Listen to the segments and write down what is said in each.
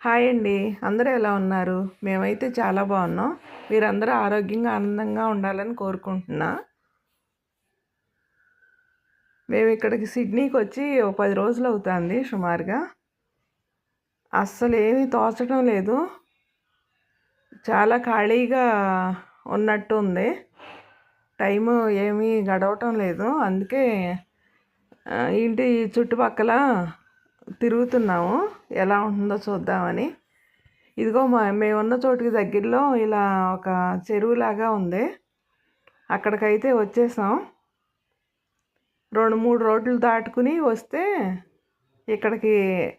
Hi అండి. అందరూ ఎలా ఉన్నారు? మేమైతే చాలా బాగున్నాం. మీరందరూ ఆరోగ్యంగా ఆనందంగా ఉండాలని కోరుకుంటున్నా. మేము ఇక్కడికి సిడ్నీకి వచ్చి ఒక పది రోజులు అవుతుంది సుమారుగా. అస్సలు ఏమీ తోచడం లేదు. చాలా ఖాళీగా ఉన్నట్టు ఉంది టైము ఏమీ గడవటం లేదు. అందుకే ఇంటి చుట్టుపక్కల తిరుగుతున్నాము. ఎలా ఉంటుందో చూద్దామని. ఇదిగో మా మేమున్న చోటుకి దగ్గరలో ఇలా ఒక చెరువులాగా ఉంది. అక్కడికైతే వచ్చేసాం. రెండు మూడు రోడ్లు దాటుకుని వస్తే ఇక్కడికి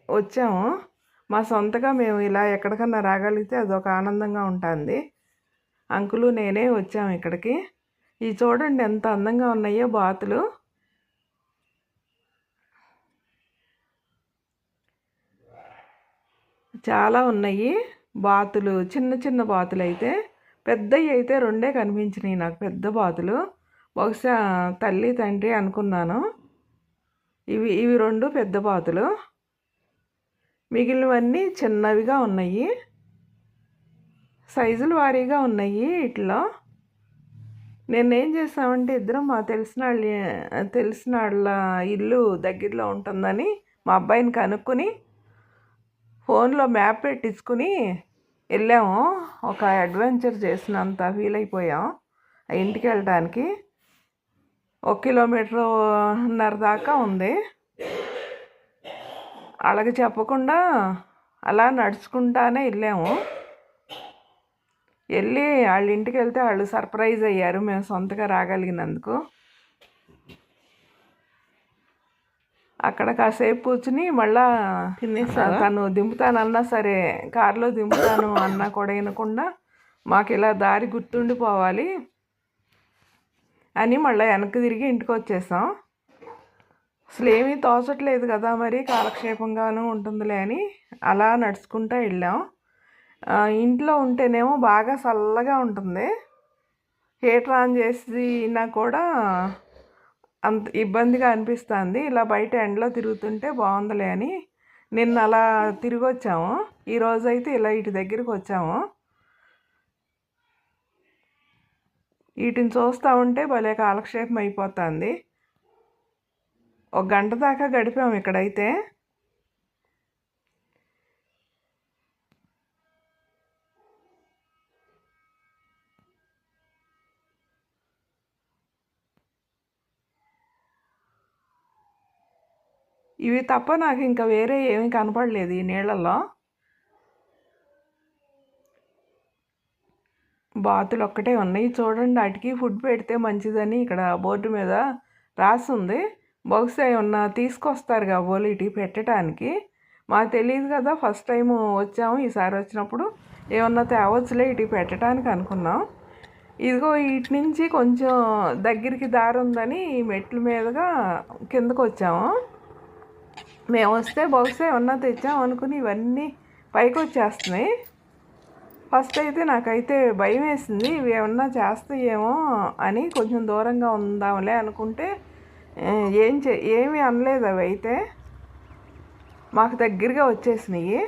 వచ్చాము. మా సొంతగా మేము ఇలా ఎక్కడికన్నా రాగలిగితే అదొక ఆనందంగా ఉంటుంది. అంకులు నేనే వచ్చాము ఇక్కడికి. ఈ చూడండి ఎంత అందంగా ఉన్నాయో బాతులు. చాలా ఉన్నాయి. బాతులు చిన్న చిన్న బాతులు అయితే పెద్దవి అయితే రెండే కనిపించినాయి నాకు పెద్ద బాతులు. బహుశా తల్లి తండ్రి అనుకున్నాను. ఇవి ఇవి రెండు పెద్ద బాతులు. మిగిలినవన్నీ చిన్నవిగా ఉన్నాయి. సైజులు వారీగా ఉన్నాయి ఇట్లో. నేనేం చేసామంటే ఇద్దరం మా తెలిసిన వాళ్ళ తెలిసిన వాళ్ళ ఇల్లు దగ్గరలో ఉంటుందని మా అబ్బాయిని కనుక్కొని ఫోన్లో మ్యాప్ పెట్టించుకుని వెళ్ళాము. ఒక అడ్వెంచర్ చేసినంత ఫీల్ అయిపోయాం. ఆ ఇంటికి వెళ్ళడానికి ఒక కిలోమీటర్న్నర దాకా ఉంది. అలాగే చెప్పకుండా అలా నడుచుకుంటానే వెళ్ళాము. వెళ్ళి వాళ్ళ ఇంటికి వెళ్తే వాళ్ళు సర్ప్రైజ్ అయ్యారు. మేము సొంతగా రాగలిగినందుకు. అక్కడ కాసేపు కూర్చుని మళ్ళా తను దింపుతానన్నా సరే కారులో దింపుతాను అన్నా కూడా వినకుండా మాకు ఇలా దారి గుర్తుండిపోవాలి అని మళ్ళీ వెనక్కి తిరిగి ఇంటికి వచ్చేసాం. అసలు ఏమీ తోచట్లేదు కదా మరి కాలక్షేపంగాను ఉంటుందిలే అని అలా నడుచుకుంటూ వెళ్ళాం. ఇంట్లో ఉంటేనేమో బాగా చల్లగా ఉంటుంది. హీటర్ ఆన్ చేసినా కూడా అంత ఇబ్బందిగా అనిపిస్తుంది. ఇలా బయట ఎండలో తిరుగుతుంటే బాగుందిలే అని నిన్న అలా తిరిగి వచ్చాము ఈరోజు అయితే ఇలా ఇటు దగ్గరికి వచ్చాము. వీటిని చూస్తూ ఉంటే భలే కాలక్షేపం అయిపోతుంది. ఒక గంట దాకా గడిపాము ఇక్కడైతే. ఇవి తప్ప నాకు ఇంకా వేరే ఏమీ కనపడలేదు ఈ నీళ్ళల్లో. బాతులు ఒక్కటే ఉన్నాయి. చూడండి వాటికి ఫుడ్ పెడితే మంచిదని ఇక్కడ బోర్డు మీద రాసి ఉంది బహుశా ఏమన్నా తీసుకొస్తారు కాబోలు ఇటు పెట్టడానికి. మాకు తెలియదు కదా ఫస్ట్ టైం వచ్చాము ఈసారి వచ్చినప్పుడు ఏమన్నా తేవచ్చులే ఇటు పెట్టడానికి అనుకున్నాం. ఇదిగో ఇటు నుంచి కొంచెం దగ్గరికి దారి ఉందని ఈ మెట్ల మీదుగా కిందకు వచ్చాము. మేము వస్తే బహుశా ఏమన్నా తెచ్చాం అనుకుని ఇవన్నీ పైకి వచ్చేస్తున్నాయి ఫస్ట్ అయితే నాకైతే భయం వేసింది ఇవి ఏమన్నా చేస్తాయేమో అని కొంచెం దూరంగా ఉందాంలే అనుకుంటే ఏం చే ఏమీ అనలేదు అవి అయితే. మాకు దగ్గరగా వచ్చేసినాయి.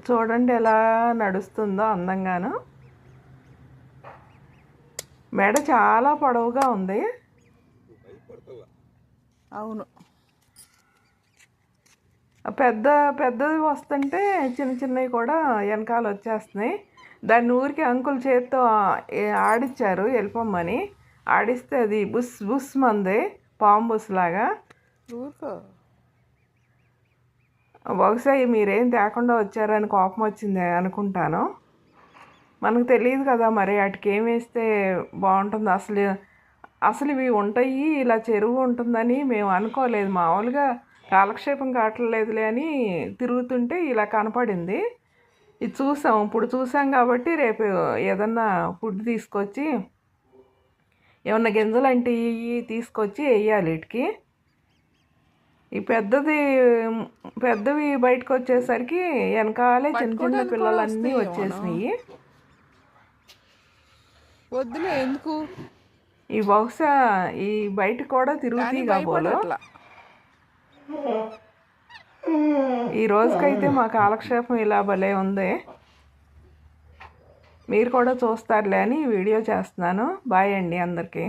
చూడండి ఎలా నడుస్తుందో అందంగాను. మెడ చాలా పొడవుగా ఉంది. అవును. పెద్ద పెద్దవి వస్తుంటే చిన్న చిన్నవి కూడా వెనకాల వచ్చేస్తున్నాయి. దాన్ని ఊరికి అంకుల్ చేత్తో ఆడిచ్చారు వెళ్ళిపోమ్మని ఆడిస్తే అది బుస్ బుస్ మంది పాము బుస్ లాగా. బహుశా మీరేం తేకుండా వచ్చారని కోపం వచ్చింది అనుకుంటాను. మనకు తెలియదు కదా మరి వాటికి ఏం వేస్తే బాగుంటుంది. అసలు అసలు ఇవి ఉంటాయి ఇలా చెరువు ఉంటుందని మేము అనుకోలేదు. మామూలుగా కాలక్షేపం కావట్లేదులే అని తిరుగుతుంటే ఇలా కనపడింది. ఇది చూసాం ఇప్పుడు చూసాం కాబట్టి రేపు ఏదన్నా ఫుడ్ తీసుకొచ్చి ఏమన్నా గింజలు అంటే ఇవి తీసుకొచ్చి వేయాలి వీటికి. ఈ పెద్దది పెద్దవి బయటకు వచ్చేసరికి వెనకాలే చిన్న చిన్న పిల్లలన్నీ వచ్చేసినాయి. వద్దులే ఎందుకు? ఈ బహుశా ఈ బయట కూడా తిరుగుతాయి కాబోలు ఈ రోజుకైతే మా కాలక్షేపం ఇలా భలే ఉంది. మీరు కూడా చూస్తారులే అని వీడియో చేస్తున్నాను. బాయ్ అండి అందరికీ.